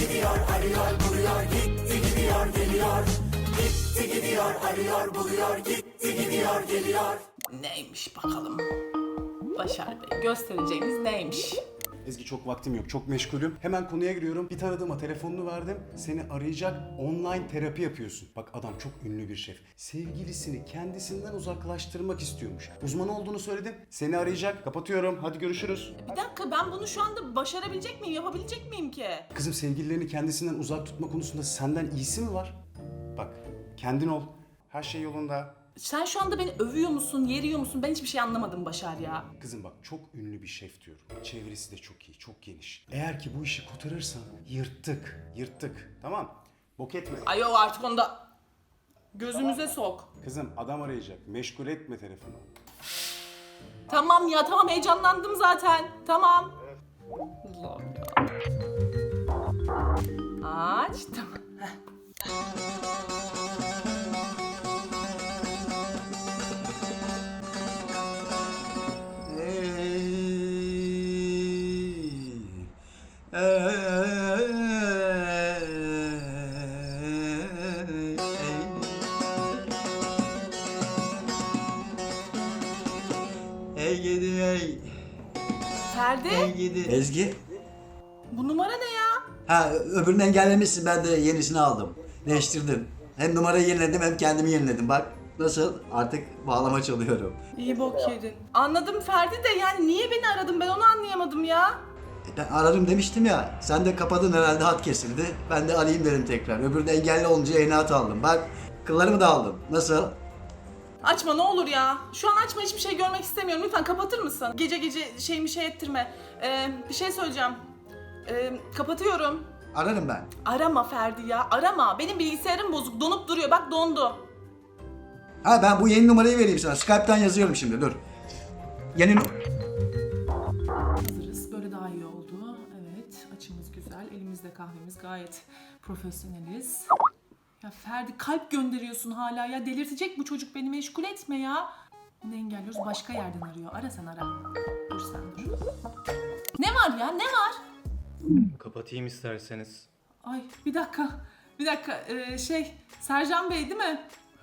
gidiyor arıyor buluyor gitti gidiyor geliyor Gitti gidiyor arıyor buluyor gitti gidiyor geliyor Neymiş bakalım. Başar Bey göstereceğiniz neymiş? Ezgi çok vaktim yok, çok meşgulüm. Hemen konuya giriyorum. Bir tanıdığıma telefonunu verdim. Seni arayacak, online terapi yapıyorsun. Bak adam çok ünlü bir şef. Sevgilisini kendisinden uzaklaştırmak istiyormuş. Uzman olduğunu söyledim. Seni arayacak. Kapatıyorum. Hadi görüşürüz. Bir dakika ben bunu şu anda başarabilecek miyim, yapabilecek miyim ki? Kızım sevgililerini kendisinden uzak tutma konusunda senden iyisi mi var? Bak, kendin ol. Her şey yolunda. Sen şu anda beni övüyor musun, yeriyor musun? Ben hiçbir şey anlamadım Başar ya. Kızım bak çok ünlü bir şef diyorum. Çevresi de çok iyi, çok geniş. Eğer ki bu işi kotarırsan yırttık, yırttık. Tamam. Bok etme. Ay o artık onda gözümüze sok. Kızım adam arayacak. Meşgul etme telefonu. Tamam ya tamam heyecanlandım zaten. Tamam. Allah'ım ya. Açtım. Heh. Hey gidi. Ezgi. bu numara ne ya? Ha öbürünü engellemişsin ben de yenisini aldım. Değiştirdim. Hem numarayı yeniledim hem kendimi yeniledim. Bak nasıl artık bağlama çalıyorum. İyi bok yedin. Anladım Ferdi de yani niye beni aradın ben onu anlayamadım ya. E, Ben ararım demiştim ya. Sen de kapadın herhalde hat kesildi. Ben de arayayım dedim tekrar. Öbürünü engelli olunca yeni hat aldım. Bak kıllarımı da aldım. Nasıl? Açma ne olur ya. Şu an açma hiçbir şey görmek istemiyorum. Lütfen kapatır mısın? Gece gece şeyimi şey ettirme. Ee, bir şey söyleyeceğim. Ee, kapatıyorum. Ararım ben. Arama Ferdi ya arama. Benim bilgisayarım bozuk donup duruyor bak dondu. Ha ben bu yeni numarayı vereyim sana. Skype'tan yazıyorum şimdi dur. Yeni nu- Hazırız. Böyle daha iyi oldu. Evet açımız güzel. Elimizde kahvemiz gayet profesyoneliz. Ya Ferdi kalp gönderiyorsun hala ya. Delirtecek bu çocuk beni meşgul etme ya. Bunu engelliyoruz başka yerden arıyor. Ara sen ara. Dur sen dur. Ne var ya ne var? Kapatayım isterseniz. Ay bir dakika. Bir dakika. Ee, şey Sercan Bey değil mi?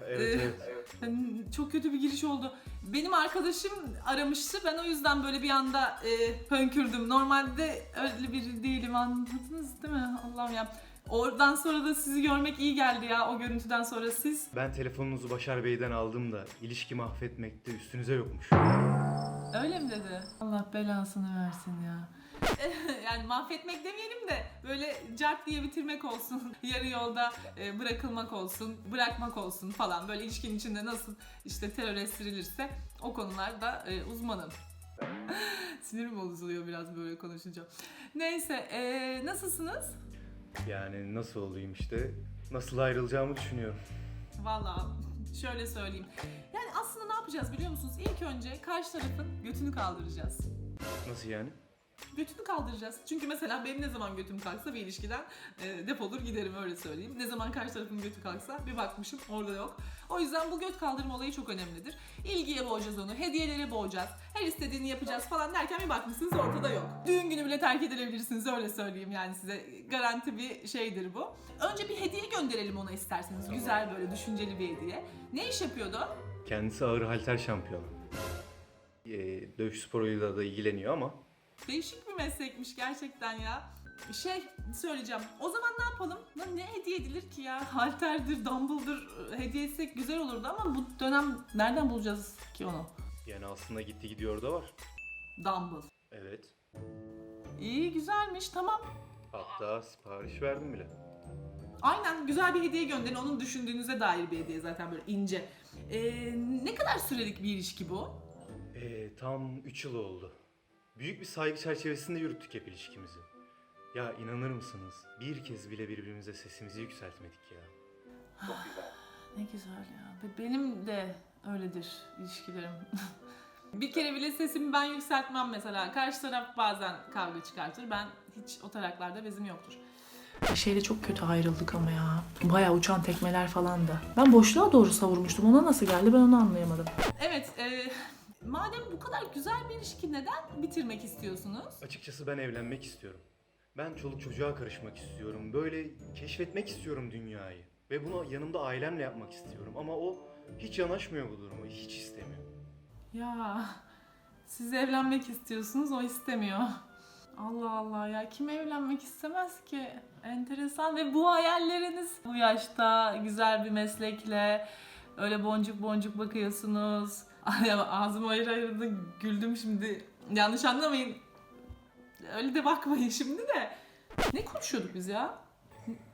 Evet Ee, evet. Yani çok kötü bir giriş oldu. Benim arkadaşım aramıştı. Ben o yüzden böyle bir anda e, hönkürdüm. Normalde öyle biri değilim anladınız değil mi? Allah'ım ya. Oradan sonra da sizi görmek iyi geldi ya o görüntüden sonra siz. Ben telefonunuzu Başar Bey'den aldım da ilişki mahvetmekte üstünüze yokmuş. Öyle mi dedi? Allah belasını versin ya. yani mahvetmek demeyelim de böyle cart diye bitirmek olsun. Yarı yolda e, bırakılmak olsun, bırakmak olsun falan. Böyle ilişkinin içinde nasıl işte terör estirilirse o konularda e, uzmanım. Sinirim bozuluyor biraz böyle konuşunca. Neyse, e, nasılsınız? Yani nasıl olayım işte. Nasıl ayrılacağımı düşünüyorum. Valla şöyle söyleyeyim. Yani aslında ne yapacağız biliyor musunuz? İlk önce karşı tarafın götünü kaldıracağız. Nasıl yani? Götünü kaldıracağız. Çünkü mesela benim ne zaman götüm kalksa bir ilişkiden e, defolur giderim öyle söyleyeyim. Ne zaman karşı tarafın götü kalksa bir bakmışım orada yok. O yüzden bu göt kaldırma olayı çok önemlidir. İlgiye boğacağız onu, hediyelere boğacağız, her istediğini yapacağız falan derken bir bakmışsınız ortada yok. Düğün günü bile terk edilebilirsiniz öyle söyleyeyim yani size. Garanti bir şeydir bu. Önce bir hediye gönderelim ona isterseniz. Güzel böyle düşünceli bir hediye. Ne iş yapıyordu? Kendisi ağır halter şampiyonu. Ee, dövüş sporuyla da ilgileniyor ama Değişik bir meslekmiş gerçekten ya. Şey söyleyeceğim. O zaman ne yapalım? Lan ne hediye edilir ki ya? Halterdir, dumbbell'dır hediye etsek güzel olurdu ama bu dönem nereden bulacağız ki onu? yani aslında gitti gidiyor da var. Dumbbell. Evet. İyi güzelmiş tamam. Hatta sipariş verdim bile. Aynen güzel bir hediye gönderin. Onun düşündüğünüze dair bir hediye zaten böyle ince. Ee, ne kadar sürelik bir ilişki bu? Ee, tam 3 yıl oldu. Büyük bir saygı çerçevesinde yürüttük hep ilişkimizi. Ya inanır mısınız? Bir kez bile birbirimize sesimizi yükseltmedik ya. Ne güzel ya. Be- Benim de öyledir ilişkilerim. bir kere bile sesimi ben yükseltmem mesela. Karşı taraf bazen kavga çıkartır. Ben hiç o taraklarda bezim yoktur. Şeyle çok kötü ayrıldık ama ya. Bayağı uçan tekmeler falan da. Ben boşluğa doğru savurmuştum. Ona nasıl geldi ben onu anlayamadım. Evet, e, madem bu kadar güzel bir ilişki neden bitirmek istiyorsunuz? Açıkçası ben evlenmek istiyorum. Ben çoluk çocuğa karışmak istiyorum. Böyle keşfetmek istiyorum dünyayı. Ve bunu yanımda ailemle yapmak istiyorum. Ama o hiç yanaşmıyor bu duruma. Hiç istemiyor. Ya siz evlenmek istiyorsunuz o istemiyor. Allah Allah ya kim evlenmek istemez ki? Enteresan ve bu hayalleriniz bu yaşta güzel bir meslekle öyle boncuk boncuk bakıyorsunuz. Ay ama ağzım ayır ayırdı güldüm şimdi. Yanlış anlamayın. Öyle de bakmayın şimdi de. Ne konuşuyorduk biz ya?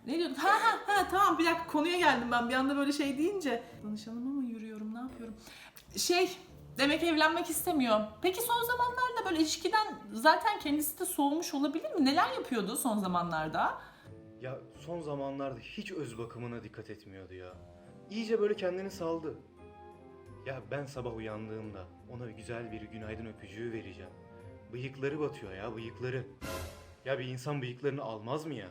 Ne diyorduk? Ha ha ha tamam bir dakika konuya geldim ben bir anda böyle şey deyince. Danışanıma mı yürüyorum ne yapıyorum? Şey demek evlenmek istemiyor. Peki son zamanlarda böyle ilişkiden zaten kendisi de soğumuş olabilir mi? Neler yapıyordu son zamanlarda? Ya son zamanlarda hiç öz bakımına dikkat etmiyordu ya. İyice böyle kendini saldı. Ya ben sabah uyandığımda ona güzel bir günaydın öpücüğü vereceğim. Bıyıkları batıyor ya bıyıkları. Ya bir insan bıyıklarını almaz mı ya?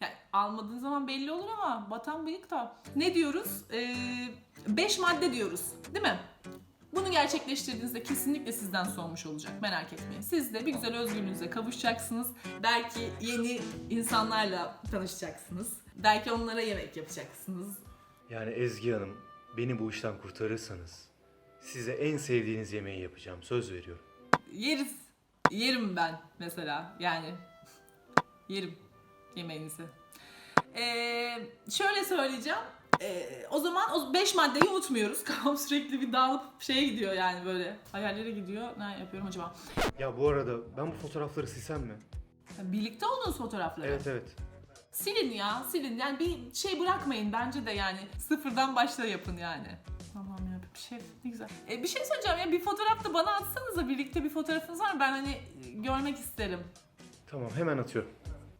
Yani almadığın zaman belli olur ama batan bıyık da. Ne diyoruz? Ee, beş madde diyoruz değil mi? Bunu gerçekleştirdiğinizde kesinlikle sizden soğumuş olacak merak etmeyin. Siz de bir güzel özgürlüğünüze kavuşacaksınız. Belki yeni insanlarla tanışacaksınız. Belki onlara yemek yapacaksınız. Yani Ezgi Hanım beni bu işten kurtarırsanız size en sevdiğiniz yemeği yapacağım söz veriyorum. Yeriz. Yerim ben mesela yani. Yerim yemeğinizi. Ee, şöyle söyleyeceğim. Ee, o zaman o 5 maddeyi unutmuyoruz. Kafam sürekli bir dağılıp şeye gidiyor yani böyle. Hayallere gidiyor. Ne yapıyorum acaba? Ya bu arada ben bu fotoğrafları silsem mi? Birlikte olduğunuz fotoğrafları. Evet evet. Silin ya silin. Yani bir şey bırakmayın bence de yani. Sıfırdan başla yapın yani. Tamam ya bir şey ne güzel. E, bir şey söyleyeceğim ya bir fotoğraf da bana atsanıza birlikte bir fotoğrafınız var mı? Ben hani görmek isterim. Tamam hemen atıyorum.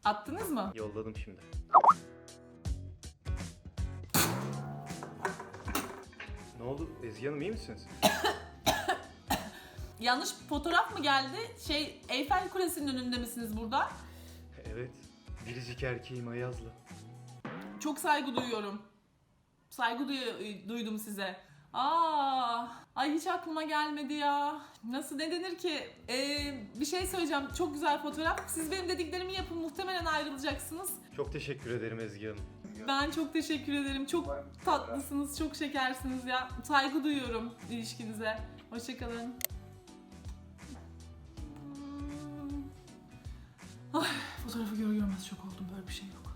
Attınız mı? Yolladım şimdi. Ne oldu Ezgi Hanım iyi misiniz? Yanlış fotoğraf mı geldi? Şey Eyfel Kulesi'nin önünde misiniz burada? Biricik erkeğim Ayaz'la. Çok saygı duyuyorum. Saygı duy- duydum size. Aa, ay hiç aklıma gelmedi ya. Nasıl ne denir ki? Ee, bir şey söyleyeceğim. Çok güzel fotoğraf. Siz benim dediklerimi yapın. Muhtemelen ayrılacaksınız. Çok teşekkür ederim Ezgi Hanım. Ben çok teşekkür ederim. Çok tatlısınız, çok şekersiniz ya. Saygı duyuyorum ilişkinize. Hoşçakalın. Ay, fotoğrafı gör görmez çok oldum. Böyle bir şey yok.